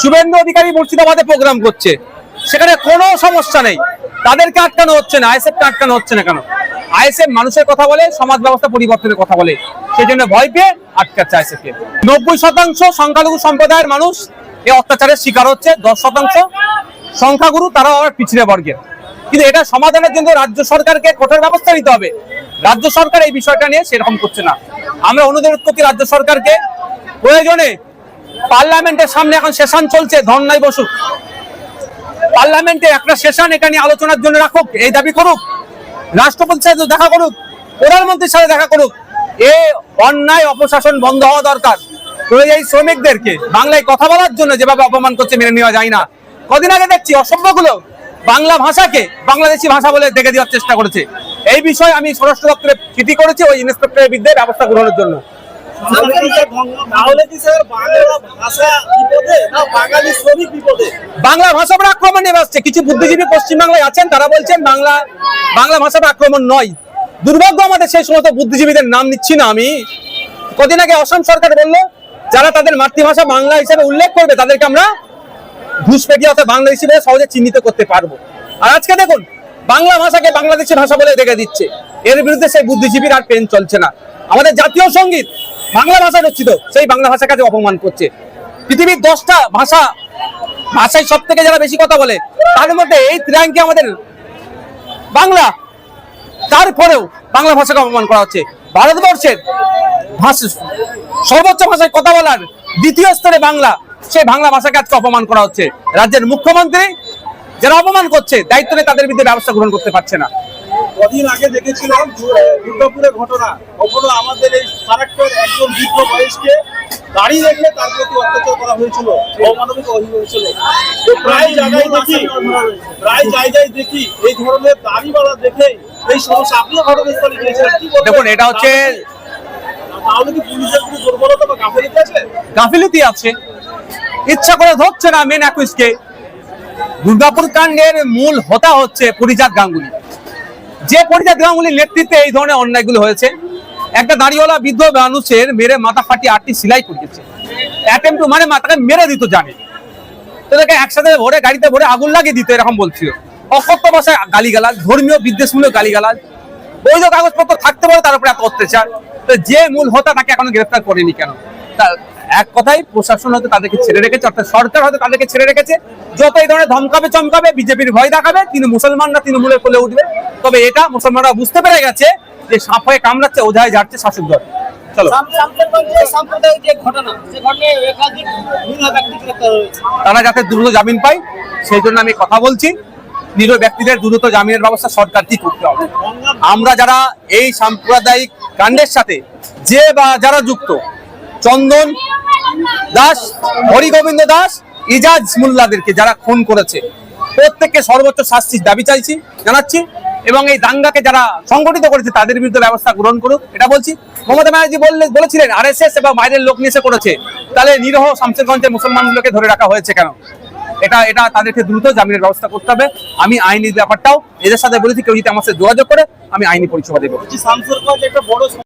শুভেন্দু অধিকারী মুর্শিদাবাদে প্রোগ্রাম করছে। সেখানে কোনো সমস্যা নেই। তাদেরকে আটকানো হচ্ছে না আইএসএফ কে আটকানো হচ্ছে না কেন? আইএসএফ মানুষের কথা বলে, সমাজ ব্যবস্থা পরিবর্তনের কথা বলে। সেই জন্য ভয় পেয়ে আটকাচ্ছে আইএসএফ কে নব্বই শতাংশ সংখ্যালঘু সম্প্রদায়ের মানুষ এই অত্যাচারের শিকার হচ্ছে। দশ শতাংশ সংখ্যাগুরু, তারাও আবার পিছিয়ে বর্গের কিন্তু এটা সমাধানের জন্য রাজ্য সরকারকে কঠোর ব্যবস্থা নিতে হবে। রাজ্য সরকার এই বিষয়টা নিয়ে সেরকম করছে না। আমরা অনুরোধ করছি রাজ্য সরকারকে প্রয়োজনে পার্লামেন্টের সামনে এখন সেশন চলছে, ধর্নায় বসুক। পার্লামেন্টে একটা সেশন এটা নিয়ে আলোচনার জন্য রাখুক, এই দাবি করুক, রাষ্ট্রপতির সাথে দেখা করুক, প্রধানমন্ত্রীর সাথে দেখা করুক। এ অন্যায় অপশাসন বন্ধ হওয়া দরকার। এই শ্রমিকদেরকে বাংলায় কথা বলার জন্য যেভাবে অপমান করছে মেনে নেওয়া যায় না। কদিন আগে দেখছি অসভ্যগুলো বাংলা ভাষাকে বাংলাদেশি ভাষা বলে দেখে দেওয়ার চেষ্টা করেছে। এই বিষয়ে আমি স্বরাষ্ট্র দপ্তরে চিঠি করেছি, ওই ইন্সপেক্টরের বিরুদ্ধে ব্যবস্থা গ্রহণের জন্য। বাংলা ভাষা ভাষার আক্রমণ নেমে আসছে। কিছু বুদ্ধিজীবী পশ্চিমবাংলায় আছেন, তারা বলছেন বাংলা বাংলা ভাষার আক্রমণ নয়। দুর্ভাগ্য আমাদের সেই সমস্ত বুদ্ধিজীবীদের নাম নিচ্ছি না আমি। কদিন আগে অসম সরকার বলল, যারা তাদের মাতৃভাষা বাংলা হিসেবে উল্লেখ করবে, তাদেরকে আমরা ঘুষপেটি অর্থাৎ বাংলা হিসেবে সহজে চিহ্নিত করতে পারব। আর আজকে দেখুন, বাংলা ভাষাকে বাংলাদেশি ভাষা বলে দেখে দিচ্ছে। এর বিরুদ্ধে সেই বুদ্ধিজীবীর আর পেন চলছে না। আমাদের জাতীয় সংগীত বাংলা ভাষা রচিত, সেই বাংলা ভাষাকে আজ অপমান করছে। পৃথিবীর দশটা ভাষা, ভাষায় সব থেকে যারা বেশি কথা বলে, তার মধ্যে এই ত্রিয়াঙ্কে আমাদের বাংলা। তারপরেও বাংলা ভাষাকে অপমান করা হচ্ছে। ভারতবর্ষের ভাষা সর্বোচ্চ ভাষায় কথা বলার দ্বিতীয় স্তরে বাংলা, সেই বাংলা ভাষাকে আজকে অপমান করা হচ্ছে। রাজ্যের মুখ্যমন্ত্রী যারা অপমান করছে, দায়িত্ব তাদের বিরুদ্ধে ব্যবস্থা গ্রহণ করতে পারছে না। কদিন আগে দেখেছিলাম দু- দুর্গাপুরের ঘটনা। কখনো আমাদের এই ফারাক্কর একজন বৃদ্ধ বয়সকে দাঁড়িয়ে রেখে তার প্রতি অত্যাচার করা হয়েছিল অমানবিক অভিযোগ হয়েছিল। তো প্রায় জায়গায় দেখি প্রায় জায়গায় দেখি এই ধরনের দাড়িওয়ালা দেখে এই সমস্যা আপনিও ঘটনাস্থলে গিয়েছিলেন কি দেখুন এটা হচ্ছে তাহলে কি পুলিশের কোনো দুর্বলতা বা গাফিলতি আছে? গাফিলতি আছে। ইচ্ছা করে ধরছে না মেন অ্যাকুইসকে দুর্গাপুর কাণ্ডের মূল হতা হচ্ছে পরিজাত গাঙ্গুলি। যে পরিজাত গাঙ্গুলির নেতৃত্বে এই ধরনের অন্যায়গুলো হয়েছে, একটা দাঁড়িওয়ালা বৃদ্ধ মানুষের মেরে মাথা ফাটিয়ে আটটি সিলাই করিয়েছে অ্যাটেম্প মানে মাথাকে মেরে দিত জানে। তোদেরকে একসাথে ভরে গাড়িতে ভরে আগুন লাগিয়ে দিত, এরকম বলছিল। অকথ্য ভাষায় গালিগালাজ, ধর্মীয় বিদ্বেষমূলক গালিগালাজ। বৈধ কাগজপত্র থাকতে পারে, তার উপরে এত অত্যাচার। তো যে মূল হোতা তাকে এখনও গ্রেফতার করেনি কেন? এক কথাই প্রশাসন হয়তো তাদেরকে ছেড়ে রেখেছে অর্থাৎ সরকার হয়তো তাদেরকে ছেড়ে রেখেছে। যত এই ধরনের ধমকাবে চমকাবে বিজেপির ভয় দেখাবে তিনি মুসলমানরা তৃণমূলের কোলে উঠবে। তবে এটা মুসলমানরা বুঝতে পেরে গেছে যে সাপ হয়ে কামড়াচ্ছে ওঝায় ঝাড়ছে শাসক দল। তারা যাতে দ্রুত জামিন পায় সেই জন্য আমি কথা বলছি। নিরীহ ব্যক্তিদের দ্রুত জামিনের ব্যবস্থা সরকার কি করতে হবে? আমরা যারা এই সাম্প্রদায়িক কাণ্ডের সাথে যে বা যারা যুক্ত চন্দন দাস, হরিগোবিন্দ দাস, ইজাজ মোল্লাদেরকে যারা খুন করেছে। প্রত্যেককে সর্বোচ্চ শাস্তির দাবি চাইছি, জানাচ্ছি এবং এই দাঙ্গাকে যারা সংগঠিত করেছে, তাদের বিরুদ্ধে ব্যবস্থা গ্রহণ করুক, এটা বলছি। মমতা ব্যানার্জি বললে, বলেছিলেন আর এস এস এবং বাইরের লোক নিয়ে করেছে। তাহলে নিরহ শামসেরগঞ্জের মুসলমানগুলোকে ধরে রাখা হয়েছে কেন? এটা এটা তাদেরকে দ্রুত জামিনের ব্যবস্থা করতে হবে। আমি আইনি ব্যাপারটাও এদের সাথে বলেছি, কেউ যদি আমার সাথে যোগাযোগ করে, আমি আইনি পরিষেবা দেবো।